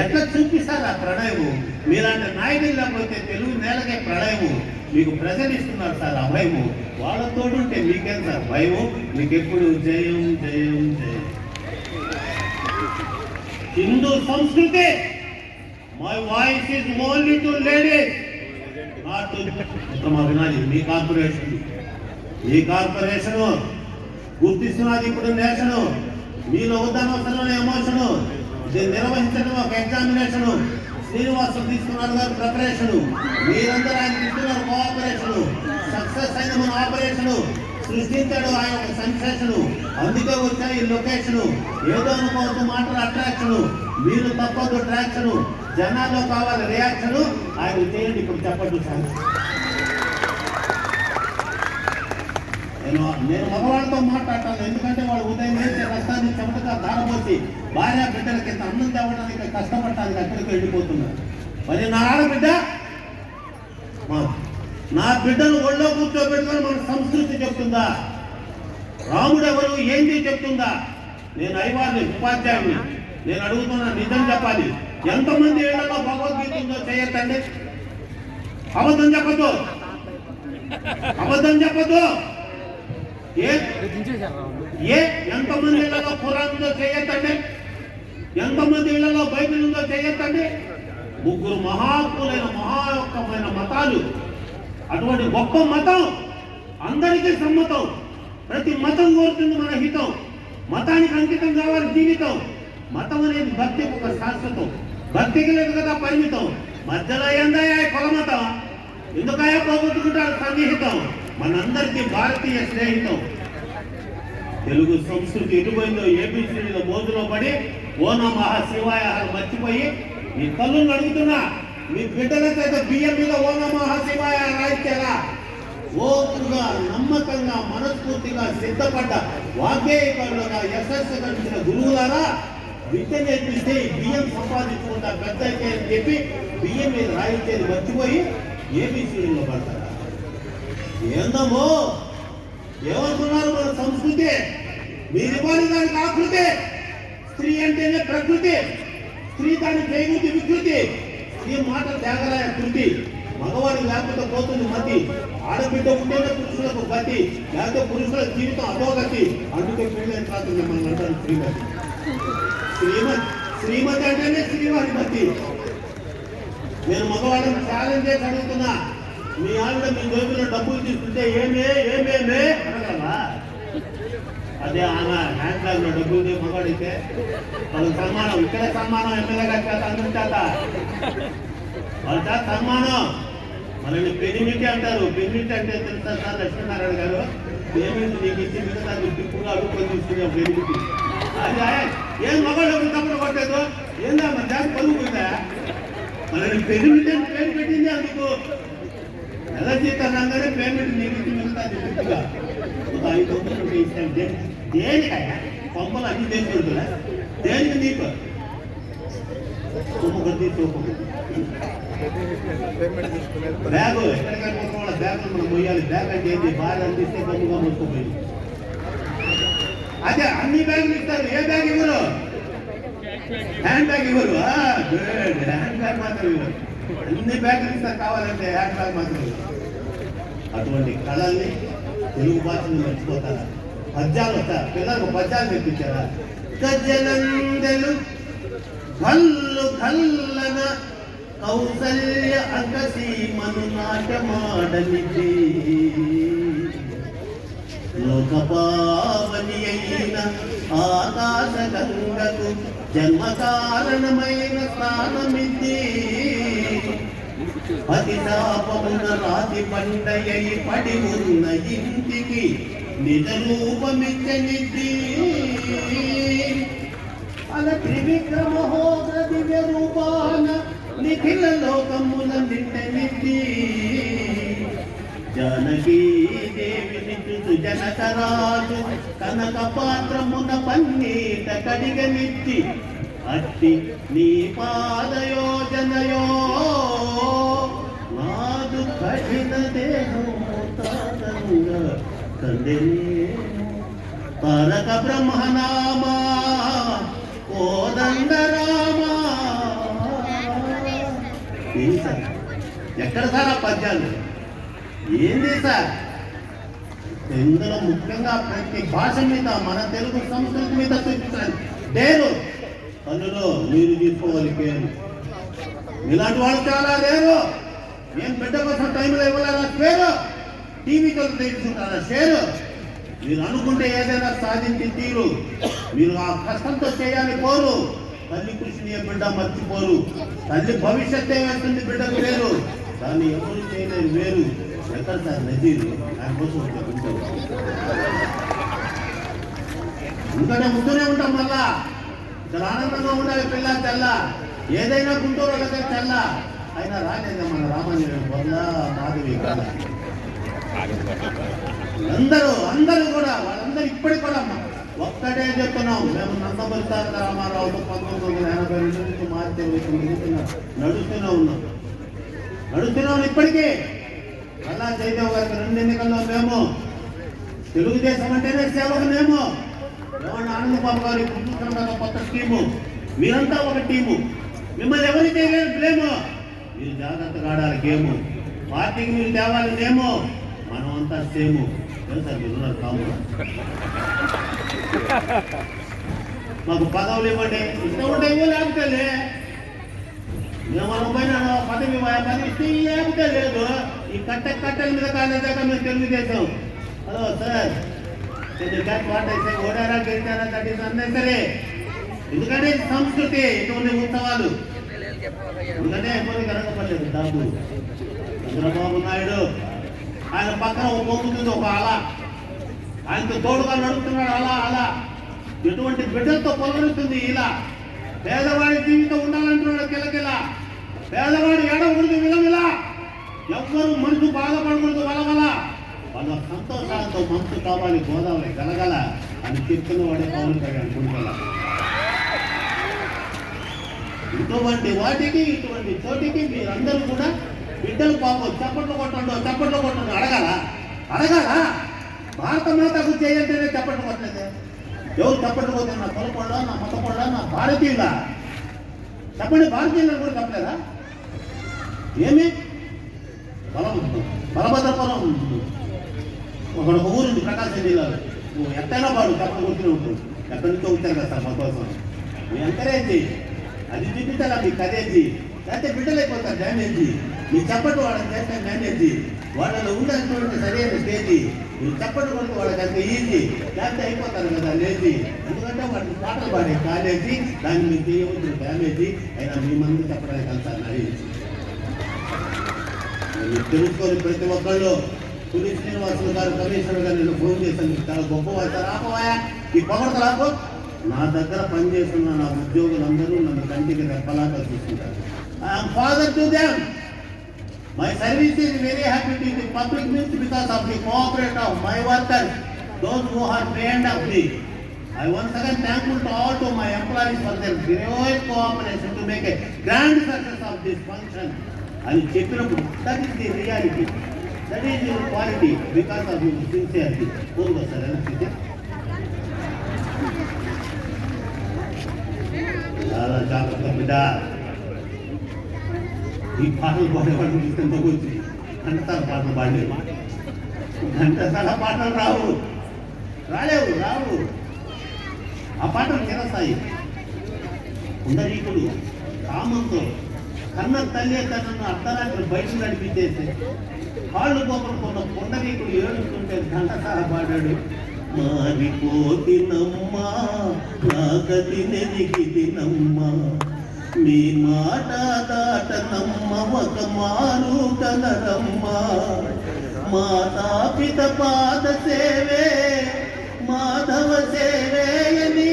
ఎట్లా చూపిస్తారు ఆ ప్రళయము మీలాంటి నాయకులు లేకపోతే తెలుగు నేలకే ప్రళయము మీకు ప్రజలిస్తున్నారు సార్ అభయము వాళ్ళతో ఉంటే మీకేం సార్ భయము? మీకు ఎప్పుడు జయం జయం జయం. హిందూ సంస్కృతి my voice is only to ladies అభినాది మా వినాలి మీ కార్పొరేషన్. మీ కార్పొరేషన్ గుర్తిస్తున్నది ఇప్పుడు నేషను. మీలో ఉద్దానవసరం ఎమోషను నిర్వహించడం ఒక ఎగ్జామినేషను శ్రీనివాసం తీసుకున్నారు గారు ప్రిపరేషన్ మీరందరూ ఆయన ఇస్తున్నారు కోఆపరేషన్ సక్సెస్ అయిన మన ఆపరేషన్ సృష్టించాడు ఆయన ఒక సెన్సేషన్ అందుకే వచ్చాయి ఈ లొకేషన్ ఏదో అనుకోవద్దు మాటలు అట్రాక్షన్ మీరు తప్పదు ట్రాక్షన్ జనాల్లో కావాలి రియాక్షన్ ఆయన చేయండి ఇప్పుడు చెప్పండి సార్. నేను నేను మగవాళ్ళతో మాట్లాడతాను. ఎందుకంటే వాడు ఉదయం వేసే రక్తాన్ని చెమటగా దారబోసి భార్య బిడ్డలకి ఇంత అన్నం తేవడానికి కష్టపడటానికి అక్కడికి వెళ్ళిపోతున్నారు మరి నా ఆడబిడ్డ? నా బిడ్డను ఒళ్ళో కూర్చోబెట్టుకొని మన సంస్కృతి చెప్తుందా? రాముడు ఎవరు ఏంటి చెప్తుందా? నేను అయ్యవారిని ఉపాధ్యాయుని నేను అడుగుతున్నా నిజం చెప్పాలి. ఎంతమంది ఏళ్ళలో భగవద్గీత ఉందో చేయొద్దండి? అబద్ధం చెప్పదు అబద్ధం చెప్పదు ఏ? ఏ? ఎంతమంది ఇళ్ళలో ఖురాన్ ఉందో చేయొద్దండి? ఎంతమంది ఇళ్ళలో బైబిల్ ఉందో చేయొద్దండి? ముగ్గురు మహాత్ములైన మహాయొక్కమైన మతాలు. అటువంటి గొప్ప మతం అందరికీ సమ్మతం. ప్రతి మతం కోరుతుంది మన హితం. మతానికి అంకితం కావాలి జీవితం. మతం అనేది భక్తికి ఒక శాశ్వతం. భక్తికి లేదు కదా పరిమితం. మధ్యలో ఏందయ్యా ఈ కుల మతం? ఎందుకయ్యా పోగొట్టుకుంటారు సన్నిహితం? మనందరికీ భారతీయ స్నేహితం. తెలుగు సంస్కృతి ఎటుపోయిందో ఏబిసిడిలో మోజులో పడి ఓనో మహా శివాయ మర్చిపోయి మీ తల్లుని అడుగుతున్నా మీ బిడ్డలకైతే బియ్యం మీద ఓనో మహా శివాయ రాయిచ్చారా? ఓపుగా నమ్మకంగా మనస్ఫూర్తిగా సిద్ధపడ్డ వాగ్గేయకారులుగా యశస్సు కలిసిన గురువులారా విద్య నేర్పిస్తే బియ్యం సంపాదించుకుంటా పెద్ద అయితే అని చెప్పి బియ్యం మీద రాయించేది మర్చిపోయి ఏబిసిడిలో పడతారు. ఏందమ్మో? ఏమనుకున్నారు మన సంస్కృతి? మీరు ఇవ్వాలి దానికి ఆకృతి. స్త్రీ అంటేనే ప్రకృతి. స్త్రీ దాని జైవిక వికృతి. స్త్రీ మాట తేగరాయ కృతి. మగవాడి లేకపోతే పోతుంది మతి. ఆడబిడ్డ ఉంటేనే పురుషులకు గతి. లేకపోతే పురుషుల జీవితం అధోగతి. అందుకే పెళ్ళైన కాదు మిమ్మల్ని అంటారు శ్రీమతి శ్రీమతి శ్రీమతి అంటేనే శ్రీవారి మతి. నేను మగవాడిని ఛాలెంజ్ చేసి అడుగుతున్నా. మీ ఆవిడ మీ జోబులో డబ్బులు తీసుకుంటే ఏమే ఏమేమే అనగలవా అదే ఆమె హ్యాండ్ బ్యాగ్లో డబ్బులు తీ వాళ్ళు సన్మానం ఇక్కడే సన్మానం ఎమ్మెల్యే గారి చేత అందరి చేత వాళ్ళ చేత సన్మానం. మనల్ని పెనిమిటి అంటారు. పెనిమిటి అంటే తెలుసా సార్ లక్ష్మీనారాయణ గారు? పెనిమిటి నీకు ఇచ్చి మిగతా దిప్పుగా అడుగుకొని తీసుకున్నాం పెనిమిటి. అదే ఏం మగవాళ్ళు తప్పుడు కొట్టేదో? ఏందా మన జాతి పలుకుతుందా మనల్ని పెనిమిటి అని పేరు పెట్టింది అందుకు నెల జీతం రాగానే పేమెంట్ ఇచ్చి మిగతాది పూర్తిగా ఒక ఐదు వందలు ఉంటే ఇస్తాను. దేని దేనికయ్యా? పంపలు అన్ని దేని కొడుకులా దేనికి నీకు? ఒక్కొక్కటి ఒక్కొక్కటి బ్యాగు ఎక్కడికైనా పోతే వాళ్ళ బ్యాగులు మనం మొయ్యాలి బ్యాగ్ అంటే ఏంటి? భార్య అందిస్తే గమ్ముగా మోసుకుపోయింది అదే అన్ని బ్యాగులు ఇస్తారు. ఏ బ్యాగ్ ఇవ్వరు? హ్యాండ్ బ్యాగ్ ఇవ్వరు. గుడ్ హ్యాండ్ బ్యాగ్ మాత్రం ఇవ్వరు. అన్ని బ్యాంకులు సార్ కావాలంటే హ్యాండ్ బ్యాగ్ మాత్రం అటువంటి కళల్ని తెలుగు భాషను మర్చిపోతారా? పద్యాలు వస్తా పిల్లలకు పద్యాలు తెప్పించారా గజలందెలు కల్లు కల్లన కౌసల్య అకసీమను నాటమాడనిది. లోకపావని అయిన ఆకాశ గంగకు జన్మ కారణమైన స్థానమిది అతి రాతి పండయై పడి ఉన్న ఇంటికి నిజ రూపమిచ్చనిది త్రివిక్రమ హోద దివ్య రూపాన నిఖిల లోకమున నిట్టనిద్ది. జానకీ దేవిని చుచు జనకరాజు కనక పాత్రమున పన్నీట కడిగనిచ్చి అట్టి నీ పాదయోజనయో. నాదు కఠిన దేహము తారంగా కందెనేమో తారక బ్రహ్మనామా కోదండ రామా. ఏంటి సార్? ఎక్కడ సార్ ఆ పద్యాలు? ఏంది సార్? ఇందులో ముఖ్యంగా ప్రతి భాష మీద మన తెలుగు సంస్కృతి మీద చూపించాలి. నేను అందులో మీరు తీసుకోవాలి పేరు ఇలాంటి వాళ్ళు చాలా లేరు నేను బిడ్డ కోసం టైంలో ఇవ్వలేదా? పేరు టీవీతో తీసుకుంటారా షేరు మీరు అనుకుంటే ఏదైనా సాధించి తీరు. మీరు ఆ కష్టంతో చేయాలి కోరు తల్లి కృషిని ఏ బిడ్డ మర్చిపోరు. తల్లి భవిష్యత్తే వేస్తుంది బిడ్డకు వేరు. దాన్ని ఎవరు చేయలేరు వేరు. ఎక్కడ సార్ నజీరు? దానికోసం కోసం ముందునే ఉంటాం మళ్ళా. ఇక్కడ ఆనందంగా ఉండాలి పిల్ల తెల్ల. ఏదైనా గుంటూరు ఒకటే తెల్ల. అయినా రాలేదా మన రామాంజనేయుడు వల్ల మాధవి కళ అందరూ అందరూ కూడా వాళ్ళందరూ ఇప్పటికి కూడా ఒక్కటే చెప్తున్నాం. మేము నందమూరి తారక రామారావుతో పంతొమ్మిది వందల ఎనభై రెండు నుంచి మార్చి ఇరవై తొమ్మిది నడుస్తూనే ఉన్నాం. నడుస్తున్నాం ఇప్పటికీ. అలా జయదేవ్ గారికి రెండు ఎన్నికల్లో మేము. తెలుగుదేశం అంటేనే సేవకు మేము. ఆనందబాబు గారి ఇప్పుడు కొత్త టీము మీరంతా ఒక టీము. మిమ్మల్ని ఎవరి చేయలేదు మీరు జాగ్రత్తగా ఆడాలి గేము. పార్టీకి మీరు తేవాలి నేమో మనం అంతా సేము. తెలుసా మీరు కాము మాకు పదవులు ఇవ్వండి. ఇష్టం ఉంటే ఇవ్వ లేకపోతే లే. మేము మనం పోయినా పదవి పదవి ఇస్తే లేకపోతే లేదు. ఈ కట్ట కట్టెల మీద కాలేదాకా మేము Telugu Desam. Hello sir. That what ఓడారా గెలిచారా దట్ ఈస్ అన్నెసరీ ఎందుకంటే సంస్కృతి ఇటువంటి ఉత్సవాలు. ఎందుకంటే ఎవరికి కనకపడలేదు దాబు చంద్రబాబు నాయుడు ఆయన పక్కన ఒక మొక్కుతుంది ఒక అల. ఆయనతో తోడుగా నడుపుతున్నాడు అలా అలా. ఎటువంటి బిడ్డలతో పొలగలుస్తుంది ఇలా. పేదవాడి జీవితం ఉండాలంటున్నాడు కిలకిల. పేదవాడు ఎడకూడదు విలమిలా ఎవ్వరు మనసు బాధపడకూడదు వలవల. వాళ్ళ సంతోషాలతో మంచు కావాలి గోదావరి గలగల అని చెప్తున్న వాడే పవన్ కళ్యాణ్ గుంటల ఇటువంటి వాటికి ఇటువంటి చోటికి మీరందరూ కూడా బిడ్డలు పాపం చప్పట్లు కొట్టండు చప్పట్లు కొట్టండు అడగాల? అడగాల? భారత మాతకు చేయంటేనే చప్పట్లు కొట్టలేదు. ఎవరు చప్పట్లు కొట్టారు నా పొలపొళ్ళ నా మతపొళ్ళ నా భారతీయుల చెప్పండి భారతీయులను కూడా చెప్పలేదా? ఏమి? బలం బలభద్రపురం ఒక ఊరు ప్రకాశం జిల్లాలో. నువ్వు ఎంతైనా వాడు చప్పట్లు కూర్చుని ఉంటుంది ఎక్కడి నుంచో వచ్చారు కదా సార్ మా కోసం నువ్వు ఎంకరేజ్ అది చూపించాలా మీ కదేజీ లేకపోతే బిడ్డలైపోతారు డ్యామేజీ మీ చప్పటి వాళ్ళకి చేస్తే డ్యామేజ్ వాళ్ళలో ఉండాల్సినటువంటి సరైన స్టేజీ మీరు చప్పటి కొడుకు వాళ్ళకి అంత ఈజీ లేకపోతే అయిపోతారు కదా లేజీ ఎందుకంటే వాళ్ళకి పాటలు పాడే కాలేజీ దాన్ని మీరు చేయవచ్చు డ్యామేజ్ అయినా మీ మంది చెప్పడానికి అంతా నరేజ్ తెలుసుకొని ప్రతి ఒక్కళ్ళు పులి శ్రీనివాసులు గారు కమిషనర్ గారు నేను ఫోన్ చేశాను మీకు చాలా గొప్ప వాయిస్తారు ఆపవాయా ఈ పొగడత రాబో నా దగ్గర పనిచేస్తున్న నా ఉద్యోగులందరూ నన్ను కంటికి రెప్పలాగా చూసుకుంటారు I'm father to them my service is very happy to the public means because of the cooperate of my worker those who are trained of the I once again thankful to all to my employees for their heroic cooperation to make a grand success of this function. అని చెప్పినప్పుడు that is the reality that is your quality because of your sincerity కోరుకో sir ఎలా చాలా జాగ్రత్త బిడ్డ ఈ పాటలు పాడేవాళ్ళు ఇష్టం నవ్వచ్చు గంటసాల పాటలు పాడలేవు గంటసాల పాటలు రావు రాలేవు రావు ఆ పాటలు చిరస్థాయి పుండరీకుడు కామంతో కన్న తల్లి తనను అర్థరాత్రి బయట నడిపించేసి కాళ్ళు పోగొట్టుకున్న పుండరీకుడు ఏడుస్తుంటే ఘంటసాల పాడాడు మారిపోతినమ్మా నా గతి నెరిగిదినమ్మా మీ మాట దాటనమ్మ ఒక మారు కలరమ్మా మాతాపిత పాద సేవే మాధవ సేవేయని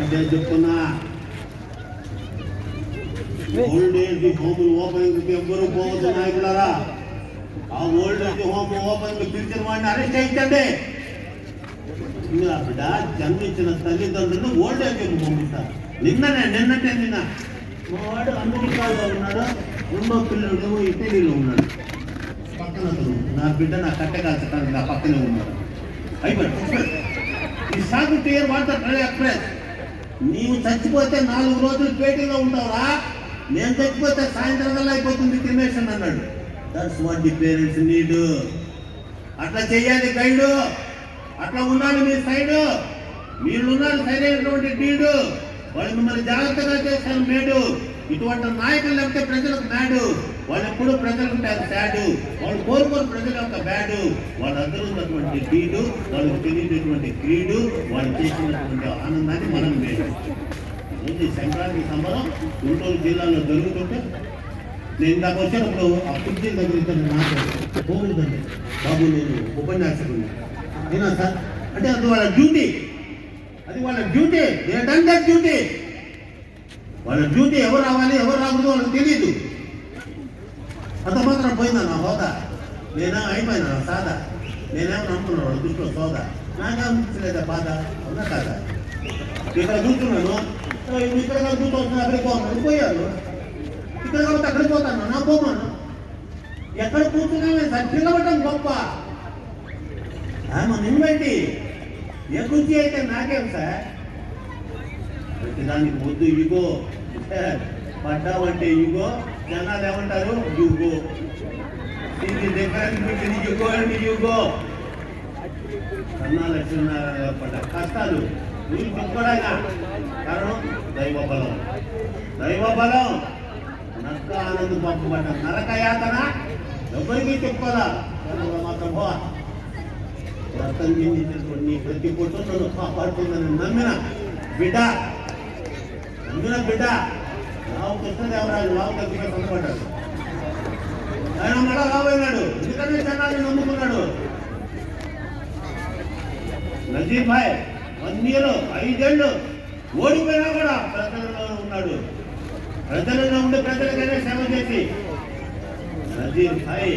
అదే చెప్తున్నా ఓల్డ్ ఏజ్ హోములు ఓపెన్ ఎవ్వరూ పోవద్దు నాయకులారా ఆ ఓల్డ్ ఏజ్ హోమ్ ఓపెన్ పిలిచిన వాడిని అరెస్ట్ చేయించండి ఇలా బిడ్డ జన్మించిన తల్లిదండ్రులు ఓల్డ్ ఏజ్ హోమ్ పంపిస్తారు నిన్ననే నిన్నటే నిన్న మా వాడు అమెరికాలో ఉన్నాడు రెండో పిల్లడు ఇటలీలో ఉన్నాడు పక్కన నా బిడ్డ నా కట్టె కాల్చడానికి నా పక్కనే ఉన్నాడు అయిపోయి ఈ సాగు టీయర్ వాడతారు ఎక్స్ప్రెస్ నీవు చచ్చిపోతే నాలుగు రోజులు పేటీలో ఉంటావురా? నేను చచ్చిపోతే సాయంత్రం అయిపోతుంది క్రిమేషన్ అన్నాడు. That's what the parents need అట్లా చెయ్యాలి గైడు. అట్లా ఉండాలి మీ సైడ్. మీరు సైడ్ సరైనటువంటి డీడు. వాళ్ళు మిమ్మల్ని జాగ్రత్తగా చేశారు మేడు. ఇటువంటి నాయకులు లేకపోతే ప్రజలకు మేడు. వాళ్ళెప్పుడు ప్రజలకు శాడు వాళ్ళు కోరుకోరు ప్రజల యొక్క బ్యాడు. వాళ్ళందరూ ఉన్నటువంటి బీడు వాళ్ళకి తెలియనటువంటి క్రీడు వాళ్ళు చేసినటువంటి ఆనందాన్ని మనం మేడు ఉంది సంక్రాంతి సంబరం గుంటూరు జిల్లాలో జరుగుతుంటే నేను ఇందాక వచ్చినప్పుడు ఆ కుర్చీ దగ్గర ఇద్దరు నాకు పోగులుదండి బాబు నేను ఉపన్యాసకుడు అయినా సార్ అంటే అది వాళ్ళ డ్యూటీ. అది వాళ్ళ duty. They done that duty వాళ్ళ డ్యూటీ ఎవరు రావాలి ఎవరు రాకూడదు వాళ్ళకి తెలియదు అంత మాత్రం పోయిందా నా హోదా నేనా అయిపోయినా నా సాదా నేనేమో నమ్ముకున్నాను వాళ్ళ దృష్టిలో సోదా నాకేమనిపించలేదా బాధ అవునా కాదా ఇక్కడ చూస్తున్నాను ఇక్కడ ఇవి ఇక్కడ అక్కడికి పోతాను పోయాను ఇక్కడ కాబట్టి అక్కడికి పోతాను నా పోమాను ఎక్కడ కూర్చున్నామే సార్ గొప్ప ఆమె నిన్నబెట్టి ఏ కుర్చీ అయితే నాకేం సార్ ప్రతి దానికి వద్దు ఇగో సార్ పడ్డావంటే ఇగో జనాలు ఏమంటారు? యుగో. దీనికి డిఫరెన్స్ బిట్వీన్ యుగో అండ్ యుగో. కన్నా లక్ష్మీనారాయణ పడ్డ కష్టాలు. మీరు చెప్పుకోవడాగా కారణం దైవ బలం. దైవ బలం. నక్క ఆనంద పంపబడ్డ నరక యాతన ఎవరికి చెప్పుకోదా కనుక మాత్రం పో రక్తం చెందినటువంటి నీ ప్రతి పొట్టు నన్ను కాపాడుతుందని నమ్మిన బిడ్డ. నమ్మిన బిడ్డ. రావు కృష్ణదేవరాజు రావు దగ్గర సంపడ్డాడు ఆయన మళ్ళా రాబోయినాడు ఎందుకంటే జనాన్ని నమ్ముకున్నాడు. నజీబ్ భాయ్ వన్ ఇయర్ ఐదేళ్ళు ఓడిపోయినా కూడా ప్రజలలో ఉన్నాడు. ప్రజలలో ఉండి ప్రజలకైనా సేవ చేసి నజీబ్ భాయ్